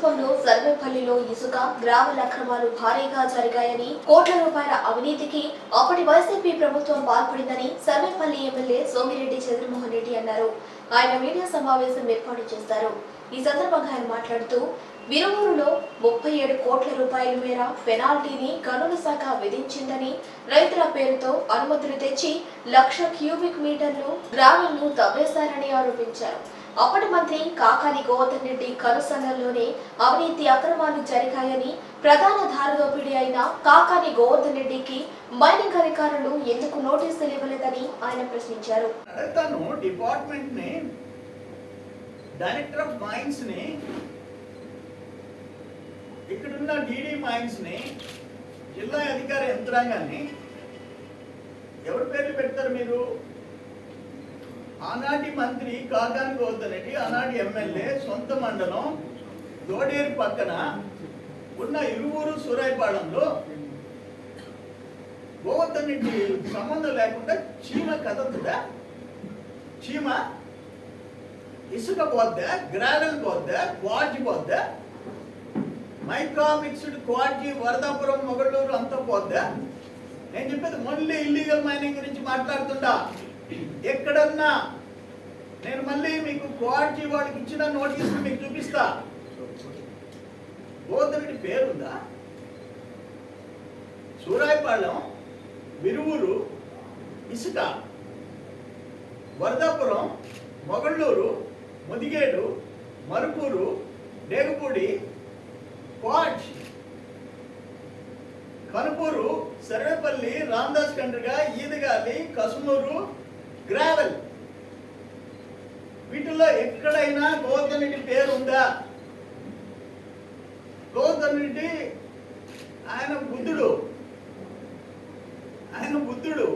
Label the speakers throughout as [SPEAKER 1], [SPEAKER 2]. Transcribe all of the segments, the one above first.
[SPEAKER 1] ప్రభుత్వంలో సర్వేపల్లిలో ఇసుక గ్రావెల్ అక్రమాలు భారీగా జరిగాయని కోట్ల రూపాయల అవినీతికి అప్పటి వైసీపీ ప్రభుత్వం పాల్పడిందని సర్వేపల్లి ఎమ్మెల్యే సోమిరెడ్డి చంద్రమోహన్ రెడ్డి అన్నారు. ఆయన మీడియా సమావేశం ఏర్పాటు చేశారు. ఈ సందర్భంగా ఆయన మాట్లాడుతూ విరువూరులో ముప్పై ఏడు కోట్ల రూపాయల మేర పెనాల్టీని గనుల శాఖ విధించిందని రైతుల పేరుతో అనుమతులు తెచ్చి లక్ష క్యూబిక్ మీటర్లు గ్రావెల్ను తవ్వేశారని ఆరోపించారు. అప్పటి మంత్రి కాకాని గోవర్ధన్ రెడ్డి కనుసన్నల్లోనే అవినీతి అక్రమాలు జరిగాయని ప్రధాన ధారదోపిడి అయిన కాకాని గోవర్ధన్ రెడ్డికి మైనింగ్ అధికారులు ఎందుకు నోటీసులు ఇవ్వలేదని ఆయన ప్రశ్నించారు.
[SPEAKER 2] తను డిపార్ట్మెంట్ని డైరెక్టర్ ఆఫ్ మైన్స్ని ఇక్కడున్న డీడీ మైన్స్ని జిల్లా అధికార యంత్రాంగాన్ని ఎవరి పేర్లు పెడతారు మీరు? ఆనాటి మంత్రి కాకాని గోవర్ధన్ రెడ్డి ఆనాటి ఎమ్మెల్యే సొంత మండలం దోడేరు పక్కన ఉన్న ఇరువురు సూరాయపాలెంలో గోవర్ధన్ రెడ్డి సంబంధం లేకుండా చీమ కదతుడా చీమ ఇసుక పోద్దా గ్రావెల్ పోద్దా quartz పోద్దా? Micro mixed quartz Varadapuram Mogallur అంతా పోద్దా? నేను చెప్పేది ఓన్లీ ఇల్లీగల్ మైనింగ్ గురించి మాట్లాడుతుంటా ఎక్కడన్నా నేను మళ్ళీ మీకు క్వార్జీ వాళ్ళకి ఇచ్చిన నోటీస్ మీకు చూపిస్తా. గోవర్ధనుడి పేరుందా? సూరాయపాళెం విరువురు ఇసుక వరదాపురం మొగళ్ళూరు ముదిగేడు మరుపూరు డేగుపూడి క్వాడ్జ్ కనుపూరు సర్వేపల్లి రామదాస్ కండ్రిగా ఈదగాలి కసుమూరు గ్రావెల్ వీటిల్లో ఎక్కడైనా గోవర్ధన్ రెడ్డి పేరు ఉందా గోవర్ధన్ రెడ్డి ఆయన బుద్ధుడు. ఆయన బుద్ధుడు.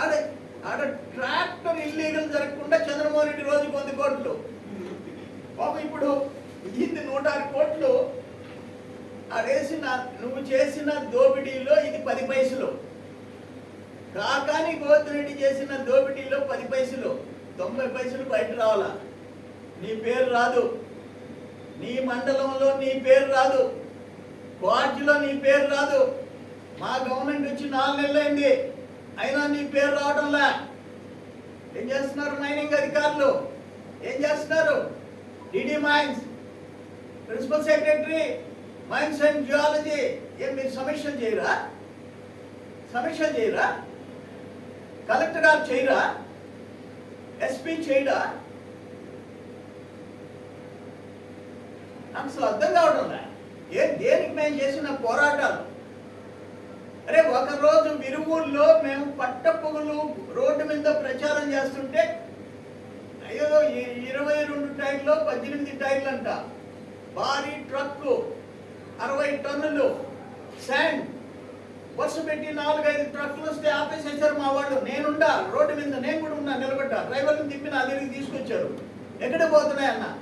[SPEAKER 2] ఆడ ఆడ ట్రాక్టర్ ఇల్లీగల్ జరగకుండా చంద్రమోహన్ రెడ్డి రోజు వంద కోట్లు. పాప ఇప్పుడు ఇది నూట ఆరు కోట్లు. ఆడేసిన నువ్వు చేసిన దోపిడీలో ఇది పది పైసలు. కాకాని గోతిరెడ్డి చేసిన దోపిడీలో పది పైసలు తొంభై పైసలు బయట రావాలా? నీ పేరు రాదు. నీ మండలంలో నీ పేరు రాదు. వార్డులో నీ పేరు రాదు. మా గవర్నమెంట్ వచ్చి నాలుగు నెలలైంది అయినా నీ పేరు రావడంలా ఏం చేస్తున్నారు మైనింగ్ అధికారులు? ఏం చేస్తున్నారు? DD mines principal secretary mines and geology ఏం మీరు సమీక్షలు చేయరా? సమీక్షలు చేయరా? కలెక్టర్ గారు చేయరా? ఎస్పీ చేయరా నాకు అసలు అర్థం కావడం ఏ దేనికి మేము చేసిన పోరాటాలు? అరే ఒక రోజు విరువూరులో మేము పట్టపొగలు రోడ్డు మీద ప్రచారం చేస్తుంటే అయ్యో ఇరవై రెండు టైర్లు పద్దెనిమిది టైర్లు అంట. భారీ ట్రక్కు అరవై టన్నులు శాండ్ బస్సు పెట్టి నాలుగైదు ట్రక్కులు వస్తే ఆపేసేసారు మా వాళ్ళు. నేనుండా రోడ్డు మీద నేను కూడా ఉన్నా నిలబడ్డా. డ్రైవర్ని తిప్పి నా దగ్గరికి తీసుకొచ్చారు. ఎక్కడ పోతున్నాయి అన్న?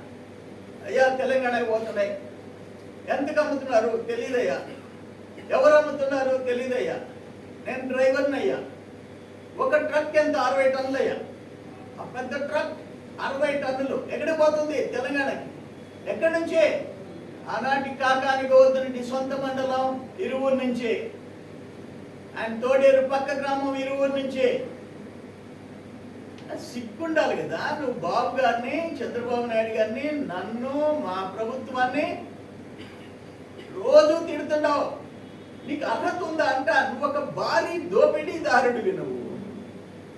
[SPEAKER 2] అయ్యా తెలంగాణకి పోతున్నాయి. ఎంతకు అమ్ముతున్నారు? తెలియదయ్యా ఎవరు అమ్ముతున్నారు? తెలియదయ్యా నేను డ్రైవర్ని అయ్యా. ఒక ట్రక్ ఎంత? అరవై టన్నులు అయ్యా ఆ పెద్ద ట్రక్ అరవై టన్నులు. ఎక్కడ పోతుంది? తెలంగాణకి. ఎక్కడి నుంచే? ఆనాటి కాకానికి గోవర్ధనుడి సొంత మండలం ఇరువురు నుంచి. ఆయన తోడేరు పక్క గ్రామం ఇరువురు నుంచే. సిగ్గుండాలి కదా. నువ్వు బాబు గారిని చంద్రబాబు నాయుడు గారిని నన్ను మా ప్రభుత్వాన్ని రోజు తిడుతున్నావు. నీకు అర్హత ఉందా అంట నువ్వు ఒక భారీ దోపిడీదారుడివి నువ్వు.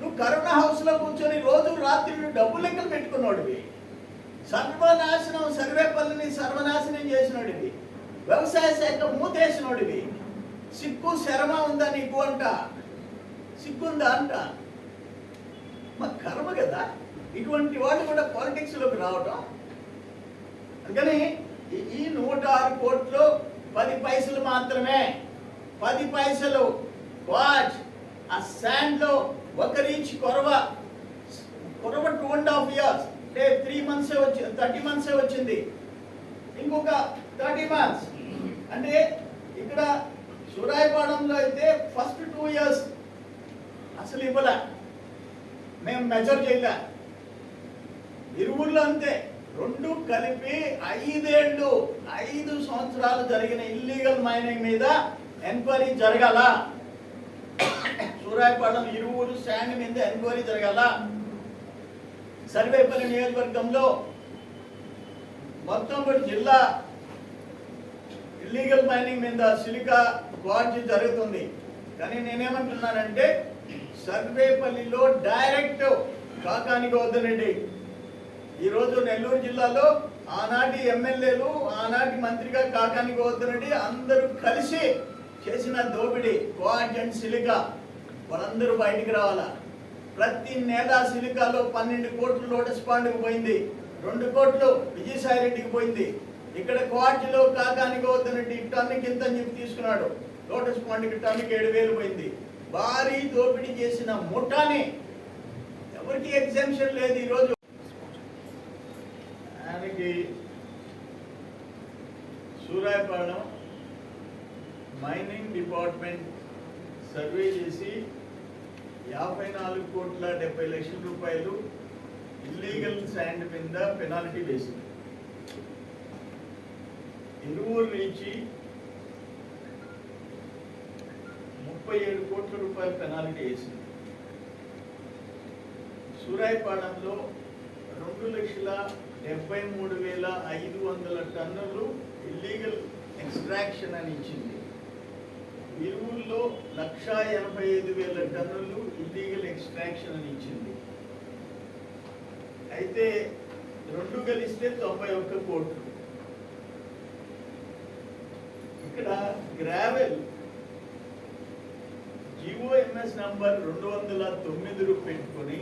[SPEAKER 2] నువ్వు కరోనా హౌస్లో కూర్చొని రోజు రాత్రి డబ్బు లెక్కలు పెట్టుకున్నాడువి. సర్వనాశనం సర్వేపల్లిని సర్వనాశనం చేసినోడివి. వ్యవసాయ శాఖ మూతేసినోడివి. సిక్కు శరమ ఉందా నీకు అంట. సిగ్గుందా అంట. మా కర్మ కదా. ఇటువంటి వాళ్ళు కూడా పాలిటిక్స్లోకి రావటం. అందుకని ఈ- నూట ఆరు కోట్లు పది పైసలు మాత్రమే. పది పైసలు. వాచ్. ఆ శాండ్లో ఒక రీచ్ కొరవ. కొరవ టూ అండ్ హాఫ్ ఇయర్స్ అంటే త్రీ మంత్స్ వచ్చింది థర్టీ మంత్సే వచ్చింది. ఇంకొక థర్టీ మంత్స్ అంటే ఇక్కడ సూరాయపాడంలో అయితే ఫస్ట్ టూ ఇయర్స్ అసలు ఇవ్వలే. మేము మెజర్ చేయలే. ఇరువుళ్ళు అంతే. రెండు కలిపి ఐదేళ్ళు ఐదు సంవత్సరాలు జరిగిన ఇల్లీగల్ మైనింగ్ మీద ఎంక్వైరీ జరగాల. సూరాయపాలెం ఇరువురు శాండ్ మీద ఎంక్వైరీ జరగాల. సర్వేపల్లి నియోజకవర్గంలో మొత్తం జిల్లా ఇల్లీగల్ మైనింగ్ మీద సిలికా క్వార్జీ జరుగుతుంది. కానీ నేనేమంటున్నానంటే సర్వేపల్లిలో డైరెక్ట్ కాకానికి వద్దనండి ఈరోజు నెల్లూరు జిల్లాలో ఆనాటి ఎమ్మెల్యేలు ఆనాటి మంత్రిగా కాకానికి వద్దనండి అందరూ కలిసి చేసిన దోపిడీ క్వార్జ్ అండ్ సిలికా. వాళ్ళందరూ బయటికి రావాలా? ప్రతి నెల సిలికాలో పన్నెండు కోట్లు లోటస్ పాండ్కి పోయింది. రెండు కోట్లు విజయసాయి రెడ్డికి పోయింది. ఇక్కడ క్వార్టీలో కాకానికి వద్దనండి. టన్నుకి ఇంత అని చెప్పి తీసుకున్నాడు. లోటస్ పాండ్కి టన్నుకి ఏడు వేలు పోయింది. భారీ దోపిడీ చేసిన ముఠాని ఎవరికి ఎగ్జామ్షన్ లేదు ఈరోజు. ఆయనకి సూరాయపాలెం మైనింగ్ డిపార్ట్మెంట్ సర్వే చేసి యాభై నాలుగు కోట్ల డెబ్బై లక్షల రూపాయలు ఇల్లీగల్ శాండ్ మీద పెనాల్టీ వేసింది. ఎరువుల నుంచి ముప్పై ఏడు కోట్ల రూపాయల పెనాల్టీ వేసింది. సూరాయపాలెంలో రెండు లక్షల డెబ్బై మూడు వేల ఐదు వందల టన్నులు ఇల్లీగల్ ఎక్స్ట్రాక్షన్ అని ఇచ్చింది. ఎరువుల్లో లక్ష ఎనభై ఐదు వేల టన్నులు ఇల్లీగల్ ఎక్స్ట్రాక్షన్ అని ఇచ్చింది. అయితే రెండు కలిస్తే తొంభై ఒక్క కోట్లు. ఇక్కడ గ్రావెల్ జిఓఎంఎస్ నంబర్ రెండు వందల తొమ్మిది పెట్టుకొని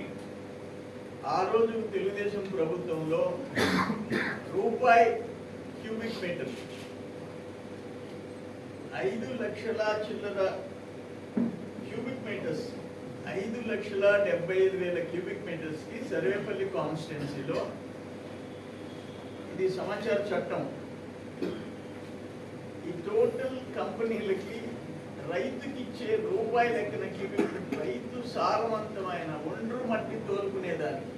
[SPEAKER 2] ఆ రోజు తెలుగుదేశం ప్రభుత్వంలో రూపాయి క్యూబిక్ మీటర్ ఐదు లక్షల చిల్లర క్యూబిక్ మీటర్స్ ఐదు లక్షల డెబ్బై ఐదు వేల క్యూబిక్ మీటర్స్కి సర్వేపల్లి కాన్స్టిట్యున్సీలో ఇది సమాచార చట్టం. ఈ టోటల్ కంపెనీలకి రైతుకి ఇచ్చే రూపాయి లెక్కనకి రైతు సారవంతమైన ఒండ్రు మట్టి తోలుకునేదానికి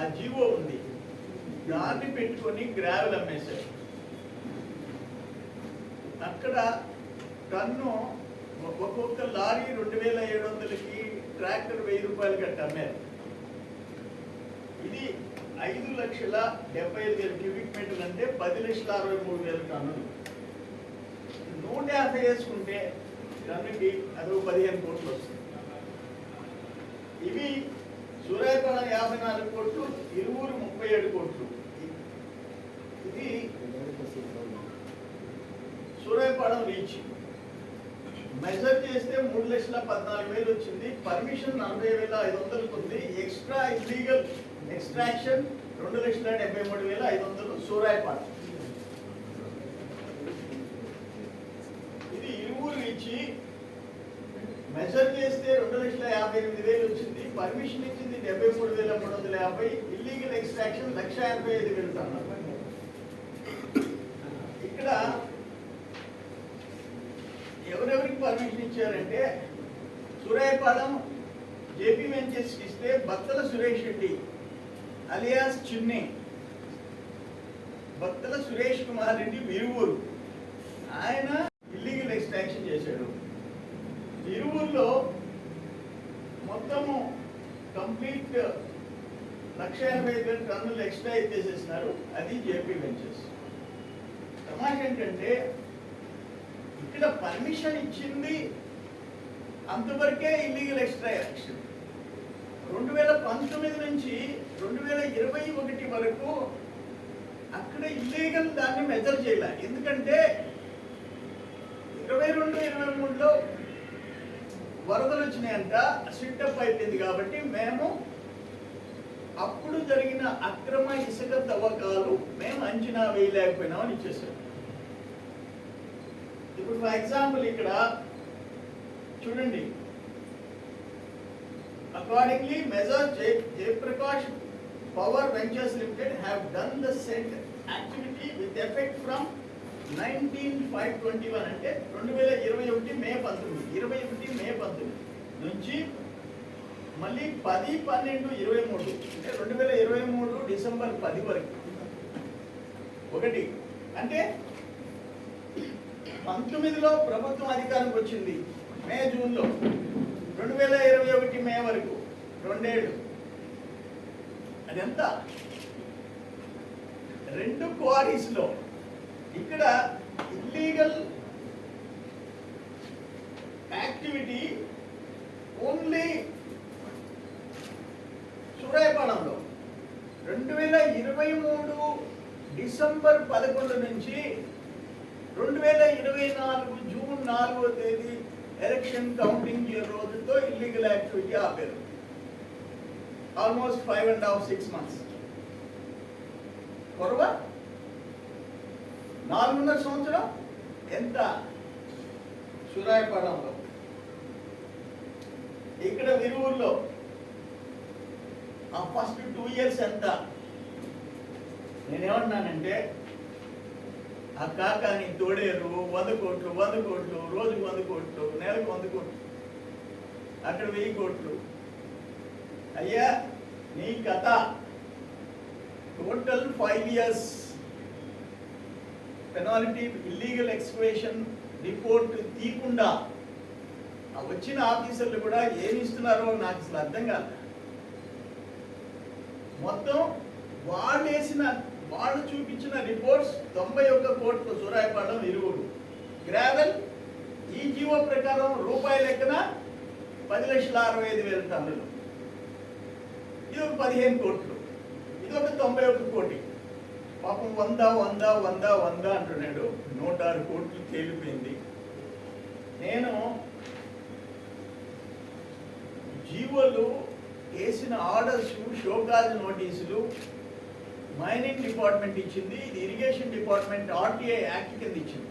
[SPEAKER 2] ఆ జీవో ఉంది. దాన్ని పెట్టుకొని గ్రావెల్ అమ్మేశారు. అక్కడ టన్ను ఒక్కొక్క లారీ రెండు వేల ఏడు వందలకి ట్రాక్టర్ వెయ్యి రూపాయలు కట్టి అమ్మారు. ఇది ఐదు లక్షల డెబ్బై ఐదు వేల క్యూబిక్ మీటర్లు అంటే పది లక్షల అరవై మూడు వేల టన్నులు. నూట యాభై వేసుకుంటే దానికి అది పదిహేను కోట్లు వస్తుంది ఇవి సూర్యాపేట యాభై నాలుగు కోట్లు ఇరువురు ముప్పై ఏడు కోట్లు. ఇది సూర్యాపాలెం రీచ్. మెజర్ చేస్తే మూడు లక్షల పద్నాలుగు వేలు వచ్చింది. పర్మిషన్ నలభై వేల ఐదు వందలకు ఉంది. ఎక్స్ట్రా ఇల్లీగల్ ఎక్స్ట్రాక్షన్ రెండు లక్షల డెబ్బై మూడు వేల ఐదు వందలు సూరాయపాట ఇది ఇరువురు ఇచ్చి మెజర్ చేస్తే రెండు లక్షల యాభై ఎనిమిది వేలు వచ్చింది. పర్మిషన్ ఇచ్చింది డెబ్బై మూడు వేల మూడు వందల యాభై. ఇల్లీగల్ ఎక్స్ట్రాక్షన్ లక్ష యాభై ఐదు వేలు ఇక్కడ ఎవరెవరికి పర్మిషన్ ఇచ్చారంటే సూరాయపాలెం జేపీ వెంచర్స్కి ఇస్తే బత్తల సురేష్ రెడ్డి అలియాస్ చిన్ని బత్తల సురేష్ కుమార్ రెడ్డి విరువురు ఆయన ఇల్లీగల్ ఎక్స్ట్రాక్షన్ చేశాడు ఇరువురులో మొత్తము కంప్లీట్ లక్ష ఎనభై ఐదు వేల టన్నులు ఎక్స్ట్రా ఎత్తేసేసినారు. అది జేపీ వెంచర్స్. తమాష ఏంటంటే ఇక్కడ పర్మిషన్ ఇచ్చింది అంతవరకే ఇల్లీగల్ ఎక్స్ట్రా యాక్షన్ రెండు వేల పంతొమ్మిది నుంచి రెండు వేల ఇరవై ఒకటి వరకు అక్కడ ఇల్లీగల్ దాన్ని మెజర్ చేయాలి. ఎందుకంటే ఇరవై రెండు ఇరవై మూడులో వరదలు వచ్చినాయంట సిట్టప్ అయిపోయింది కాబట్టి మేము అప్పుడు జరిగిన అక్రమ ఇసుక తవ్వకాలు మేము అంచనా వేయలేకపోయినామని ఇచ్చేసాం ఇప్పుడు ఫర్ ఎగ్జాంపుల్ ఇక్కడ చూడండి. Accordingly messrs Jaya Jayaprakash power ventures limited have done the set activity with effect from nineteen five twenty one అంటే రెండు వేల ఇరవై ఒకటి మే పంతొమ్మిది ఇరవై ఒకటి మే పంతొమ్మిది నుంచి మళ్ళీ పది పన్నెండు ఇరవై మూడు అంటే రెండు వేల ఇరవై మూడు డిసెంబర్ డిసెంబర్ పది వరకు. ఒకటి. అంటే పంతొమ్మిదిలో ప్రభుత్వం అధికారంకి వచ్చింది మే జూన్లో. రెండు వేల ఇరవై ఒకటి మే వరకు రెండేళ్ళు. అదెంత? రెండు క్వారీస్లో. ఇక్కడ ఇల్లీగల్ యాక్టివిటీ ఓన్లీ సూరాయపాలెంలో రెండు వేల ఇరవై మూడు డిసెంబర్ పదకొండు నుంచి రెండు వేల ఇరవై నాలుగు జూన్ నాలుగో తేదీ ఎలక్షన్ కౌంటింగ్ ఇయర్ రోజుతో ఇల్లీగల్ యాక్టివిటీ ఆపారు. Almost five and half six months. కొరవా? నాలుగున్నర సంవత్సరం ఎంత? సురాయపడంలో ఇక్కడ విరువుల్లో ఆ ఫస్ట్ టూ ఇయర్స్ ఎంత? నేనేమన్నానంటే ఆ కాకాని తోడేరు వంద కోట్లు వంద కోట్లు రోజుకు వంద కోట్లు నెలకు వంద కోట్లు అక్కడ వెయ్యి కోట్లు. అయ్యా నీ కథ. Total five years penalty illegal excavation report తీయకుండా ఆ వచ్చిన ఆఫీసర్లు కూడా ఏమి ఇస్తున్నారో నాకు అసలు అర్థం కాదు. మొత్తం వాళ్ళు వేసిన వాళ్ళు చూపించిన రిపోర్ట్స్ తొంభై ఒక్క కోట్లు సూరాయపాలెం ఇరువురు. గ్రావెల్ ఈ జీవో ప్రకారం రూపాయి లెక్కన పది లక్షల అరవై ఐదు వేల టన్నులు. ఇది ఒక పదిహేను కోట్లు. ఇది ఒక తొంభై ఒక్క కోటి. పాపం వంద వంద వంద వంద అంటున్నాడు. నూట ఆరు కోట్లు తేలిపోయింది. నేను జీవోలు వేసిన ఆర్డర్స్ షోకాజ్ నోటీసులు మైనింగ్ డిపార్ట్మెంట్ ఇచ్చింది ఇది ఇరిగేషన్ డిపార్ట్మెంట్ ఆర్టీఐ యాక్ట్ కింద ఇచ్చింది.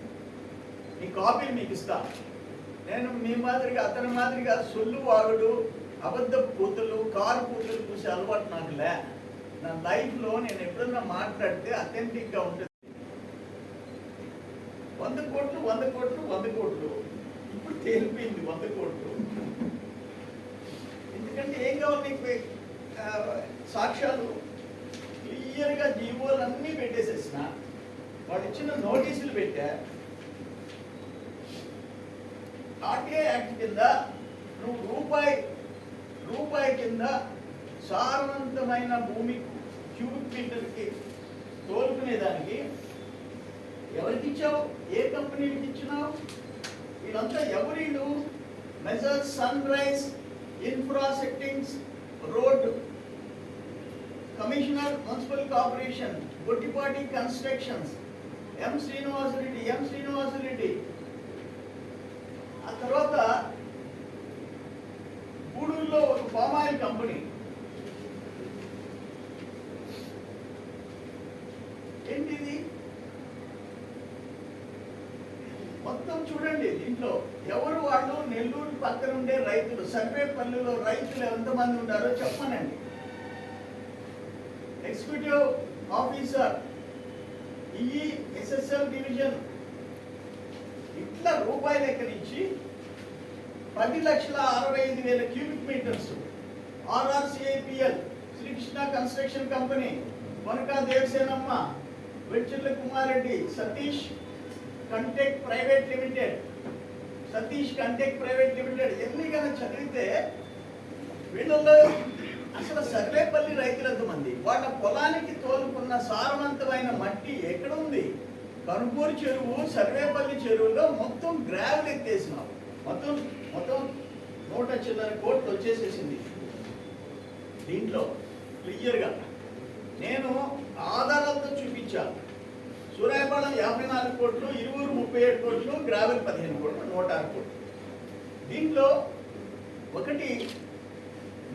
[SPEAKER 2] ఈ కాపీలు మీకు ఇస్తా. నేను మీ మాదిరిగా అతని మాదిరిగా సొల్లు వాగుడు అబద్ధ పూతలు కారు కూతులు చూసే అలవాటు నాకు లే. నా లైఫ్లో నేను ఎప్పుడన్నా మాట్లాడితే అథెంటిక్గా ఉంటుంది. వంద కోట్లు వంద కోట్లు వంద కోట్లు. ఇప్పుడు తేలిపోయింది వంద కోట్లు. ఎందుకంటే ఏం కావాలి నీకు? సాక్ష్యాలు. క్లియర్గా జీవోలు అన్నీ పెట్టేసేసిన. వాళ్ళు ఇచ్చిన నోటీసులు పెట్టా. ఆర్టీఐ యాక్ట్ కింద నువ్వు రూపాయి రూపాయి కింద సారవంతమైన భూమి క్యూబిక్ మీటర్కి తోలుకునేదానికి ఎవరికి ఇచ్చావు ఏ కంపెనీకి ఇచ్చినావు? వీళ్ళంతా ఎవరీళ్ళు? Measure sunrise ఇన్ఫ్రాసెక్టింగ్స్ road commissioner municipal corporation Gottipati constructions. M Srinivasareddy M Srinivasareddy ఆ తర్వాత గూడూరులో ఒక పామాయిల్ కంపెనీ ఏంటిది మొత్తం చూడండి దీంట్లో ఎవరు వాళ్ళు నెల్లూరు పక్కన ఉండే రైతులు సర్వేపల్లిలో రైతులు ఎంతమంది ఉన్నారో చెప్పనండి. ఎగ్జిక్యూటివ్ ఆఫీసర్ ఈ ఎస్ఎస్ఎల్ డివిజన్ ఇట్లా రూపాయలు ఎక్కడించి పది లక్షల అరవై ఐదు వేల cubic metres RRCIPL Srikrishna construction company Monaka Devasenamma Vechulla Kumareddy Satish Contech private limited. Satish Contech private limited ఎన్ని కన్నా చదివితే వీళ్ళలో అసలు సర్వేపల్లి రైతులు మంది? వాళ్ళ పొలానికి తోలుకున్న సారవంతమైన మట్టి ఎక్కడ ఉంది? కనుపూరు చెరువు సర్వేపల్లి చెరువులో మొత్తం గ్రావెల్ ఎత్తేసినాం. మొత్తం మొత్తం నూట చిల్లర కోట్లు వచ్చేసేసింది. దీంట్లో క్లియర్గా నేను ఆధారాలతో చూపించాను. సూర్యాపాలెం యాభై నాలుగు కోట్లు ఇరువురు ముప్పై ఏడు కోట్లు గ్రావెల్ పదిహేను కోట్లు నూట ఆరు కోట్లు. దీంట్లో ఒకటి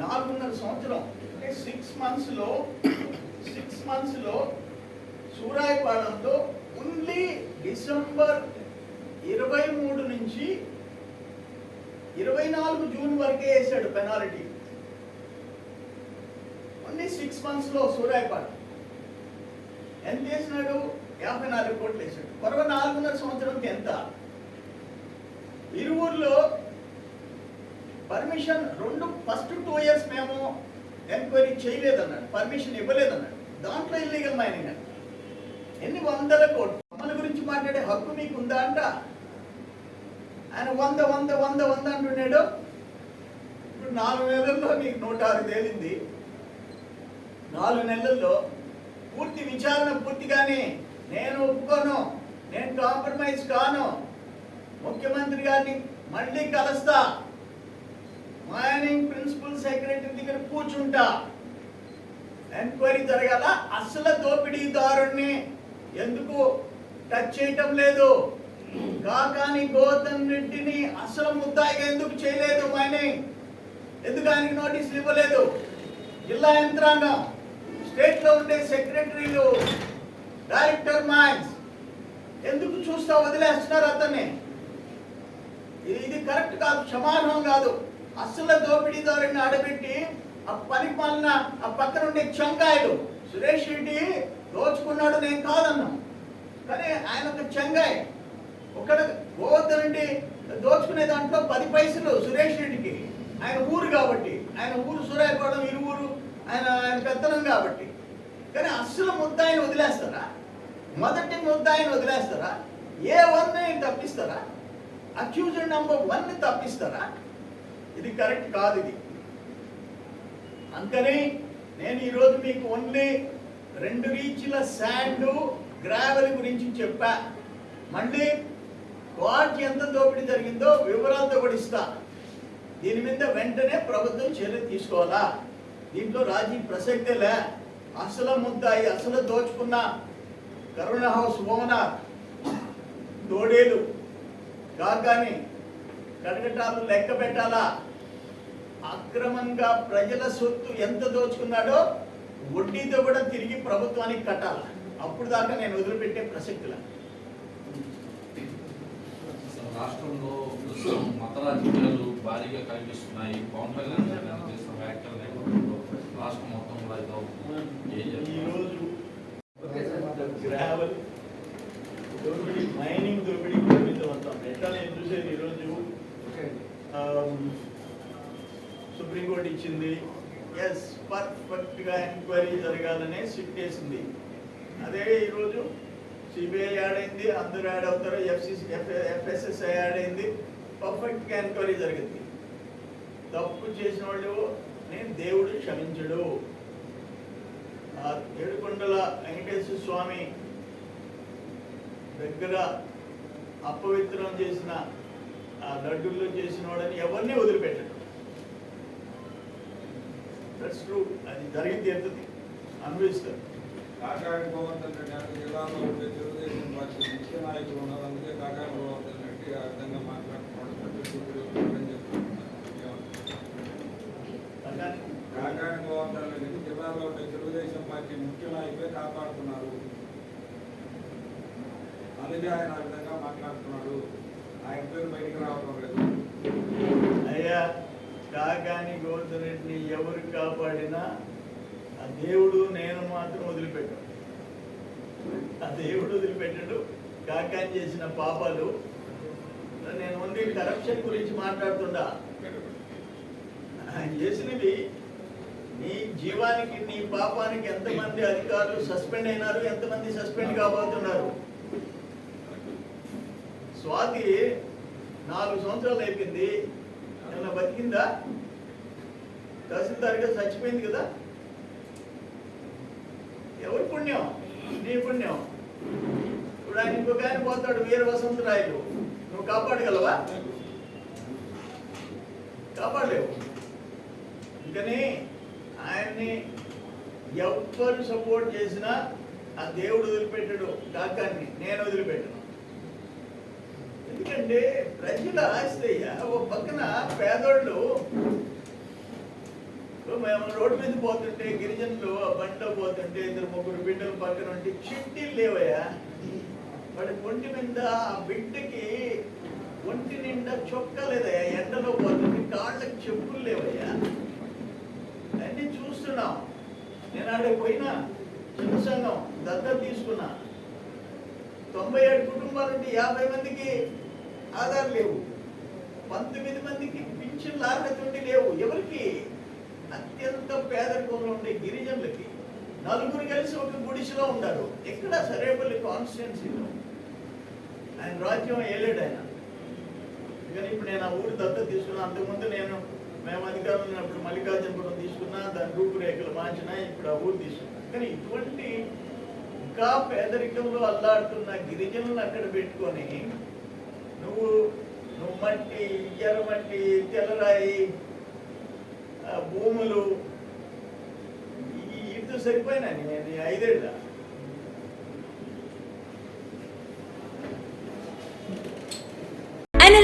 [SPEAKER 2] నాలుగున్నర సంవత్సరం అంటే సిక్స్ మంత్స్లో సిక్స్ మంత్స్లో సూరాయపాలెంలో ఓన్లీ డిసెంబర్ ఇరవై మూడు నుంచి ఇరవై నాలుగు జూన్ వరకే వేసాడు పెనాల్టీ. ఓన్లీ సిక్స్ మంత్స్లో సూరాయపాలెం. ఎంత చేసినాడు యాభై నాలుగు కోట్లు వేసాడు. కొరవ నాలుగున్నర సంవత్సరంకి ఎంత? ఇరువురులో పర్మిషన్ రెండు ఫస్ట్ టూ ఇయర్స్ మేము ఎంక్వైరీ చేయలేదన్నాడు. పర్మిషన్ ఇవ్వలేదన్నాడు. దాంట్లో ఇల్లీగల్ మైనింగ్ అంట. ఎన్ని వందల కోట్లు? మన గురించి మాట్లాడే హక్కు మీకు ఉందా అంట? ఆయన వంద వంద వంద వంద అంటున్నాడు. ఇప్పుడు నాలుగు నెలల్లో మీకు నూట ఆరు తేలింది. నాలుగు నెలల్లో పూర్తి విచారణ పూర్తిగానే నేను ఒప్పుకోను. నేను కాంప్రమైజ్ కాను. ముఖ్యమంత్రి గారిని మళ్ళీ కలుస్తా. మైనింగ్ ప్రిన్సిపల్ సెక్రటరీ దగ్గర కూర్చుంటా. ఎంక్వైరీ జరగాల. అసలు దోపిడీదారుణ్ణి ఎందుకు టచ్ చేయటం లేదు. కాకాని గౌతమ్ రెడ్డిని అసలు ముద్దాయిగా ఎందుకు చేయలేదు మైనింగ్ ఎందుకు ఆయనకి నోటీసులు ఇవ్వలేదు? జిల్లా యంత్రాంగం. స్టేట్లో ఉండే సెక్రటరీలు డైరెక్టర్ మైన్స్ ఎందుకు చూస్తా వదిలేస్తున్నారు అతన్ని? ఇది కరెక్ట్ కాదు క్షమార్హం కాదు. అసలు దోపిడీదారుని ఆడబెట్టి ఆ పని పాలన ఆ పక్కన ఉండే చెంగాయుడు సురేష్ రెడ్డి దోచుకున్నాడు నేను కాదన్నా. కానీ ఆయన ఒక చెంగాయ్. ఒకడు గోవర్ధన్ రెడ్డి దోచుకునే దాంట్లో పది పైసలు సురేష్ రెడ్డికి. ఆయన ఊరు కాబట్టి. ఆయన ఊరు సురాయపాడం ఇరువురు. ఆయన ఆయన పెత్తనం కాబట్టి. కానీ అస్సలు ముద్ద ఆయన వదిలేస్తారా? మొదటి ముద్దాయిని వదిలేస్తారా? ఏ వన్ తప్పిస్తారా? అక్యూజ్డ్ నెంబర్ వన్ తప్పిస్తారా? ఇది కరెక్ట్ కాదు ఇది. అందుకని నేను ఈరోజు మీకు ఓన్లీ రెండు రీచ్ల శాండ్ గ్రావెల్ గురించి చెప్పా. మళ్ళీ వాటి ఎంత దోపిడీ జరిగిందో వివరాలతో కూడా ఇస్తా. దీని మీద వెంటనే ప్రభుత్వం చర్య తీసుకోవాలా? దీంట్లో రాజీ ప్రసక్తే లే. అసలు ముద్దాయి అసలు దోచుకున్నా కరుణ హౌస్ ఓనర్ తోడేలు కాకాని కడగటాలు లెక్క పెట్టాలా? అక్రమంగా ప్రజల సొత్తు ఎంత దోచుకున్నాడో వడ్డీతో కూడా తిరిగి ప్రభుత్వానికి కట్టాలి? అప్పుడు దాకా నేను వదిలిపెట్టే ప్రసక్తిలా.
[SPEAKER 3] రాష్ట్రంలో మత రాజకీయాలు భారీగా కనిపిస్తున్నాయి పవన్ కళ్యాణ్ గారు చేసిన వ్యాఖ్యల రాష్ట్రం మొత్తం కూడా
[SPEAKER 2] ఈరోజు గ్రావెల్ దోపిడీ మైనింగ్ దోపిడీ పరిమితమవుతాం ఎట్లా నేను చూసేది ఈరోజు? సుప్రీంకోర్టు ఇచ్చింది. ఎస్ పర్ఫెక్ట్గా ఎంక్వైరీ జరగాలనే సిట్ వేసింది అదే ఈరోజు సిబిఐ యాడ్ అయింది అందరూ యాడ్ అవుతారు ఎఫ్సిసి ఎఫ్ఎస్ఎస్ఐ యాడ్ అయింది పర్ఫెక్ట్గా ఎంక్వైరీ జరిగింది. తప్పు చేసిన వాళ్ళు నేను దేవుడు క్షమించడు. ఏడుకొండల వెంకటేశ్వర స్వామి దగ్గర అపవిత్రం చేసిన ఆ లడ్డుల్లో చేసిన వాడని ఎవరిని వదిలిపెట్టడు. దట్స్ ట్రూ అది జరిగి తీరుతుంది అనుభవిస్తారు.
[SPEAKER 4] కాకాడ గోవర్ధన్ రెడ్డి అంటే జిల్లాలో ఉండే తెలుగుదేశం పార్టీ ముఖ్య నాయకులు ఉన్నారు అందుకే కాకాని గోవర్ధన్ రెడ్డి ఆ విధంగా మాట్లాడుకోవడం అని చెప్తున్నారు
[SPEAKER 2] అలానే
[SPEAKER 4] కాకాని గోవర్ధన్ రెడ్డిని జిల్లాలో ఉండే తెలుగుదేశం పార్టీ ముఖ్య నాయకులే కాపాడుతున్నారు అందుకే ఆయన ఆ విధంగా మాట్లాడుతున్నాడు. ఆయన పేరు బయటికి రావడం లేదు.
[SPEAKER 2] అయ్యా కాకాని గోవర్ధన్ ఎవరు కాపాడినా ఆ దేవుడు నేను మాత్రం వదిలిపెట్టాడు ఆ దేవుడు వదిలిపెట్టాడు. కాకాని చేసిన పాపాలు. నేను ముందు కరప్షన్ గురించి మాట్లాడుతుండా? ఆయన చేసినవి నీ జీవానికి నీ పాపానికి ఎంతమంది అధికారులు సస్పెండ్ అయినారు ఎంతమంది సస్పెండ్ కాబోతున్నారు? స్వాతి నాలుగు సంవత్సరాలు అయిపోయింది. ఏమన్నా బతికిందా? తహసీల్దార్గా చచ్చిపోయింది కదా. ఎవరి పుణ్యం? నీ పుణ్యం. ఇప్పుడు ఆయన ఇంకొక ఆయన పోతాడు వీర వసంతరాయలు నువ్వు కాపాడగలవా? కాపాడలేవు. అందుకని ఆయన్ని ఎవ్వరు సపోర్ట్ చేసినా ఆ దేవుడు వదిలిపెట్టాడు కాకాన్ని నేను వదిలిపెట్టాను. ఎందుకంటే ప్రజల ఆశ్రయ అయ్యా ఓ పక్కన పేదోళ్ళు. మేము రోడ్డు మీద పోతుంటే గిరిజనులు బండిలో పోతుంటే ఇద్దరు ముగ్గురు బిడ్డలు పక్కన ఉంటే చిట్టీలు లేవయ్యా. వాడి ఒంటి మీద ఆ బిడ్డకి ఒంటి నిండా చొక్క లేదయ్యా. ఎండలో పోతుంటే కాళ్ళకి చెప్పులు లేవయ్యా. అన్నీ చూస్తున్నాం. నేను ఆడే పోయినా చిన్న సంఘం దత్తత తీసుకున్నా. తొంభై ఏడు కుటుంబాలు ఉంటే యాభై మందికి ఆధార్ లేవు. పంతొమ్మిది మందికి పింఛన్లు అర్హత లేవు. ఎవరికి? అత్యంత పేదరికంలో ఉండే గిరిజనులకి. నలుగురు కలిసి ఒక గుడిసెలో ఉండరు ఎక్కడ సరేపల్లి కాన్స్టిట్యున్సీలో. ఆయన రాజ్యం వేయలేడు ఆయన. కానీ ఇప్పుడు నేను ఆ ఊరు దత్తత తీసుకున్నా. అంతకుముందు నేను మేము అధికారంలో ఉన్నప్పుడు మల్లికార్జునపురం తీసుకున్నా దాని రూపురేఖలు మార్చినా ఇప్పుడు ఆ ఊరు తీసుకున్నా. కానీ ఇటువంటి ఇంకా పేదరికంలో అల్లాడుతున్న గిరిజనులను అక్కడ పెట్టుకొని నువ్వు నువ్వు మట్టి ఎర్రమట్టి తెల్లరాయి ఆ భూములు ఇటు సరిపోయినా నేను ఐదేళ్ళ
[SPEAKER 5] ఎన్ఎల్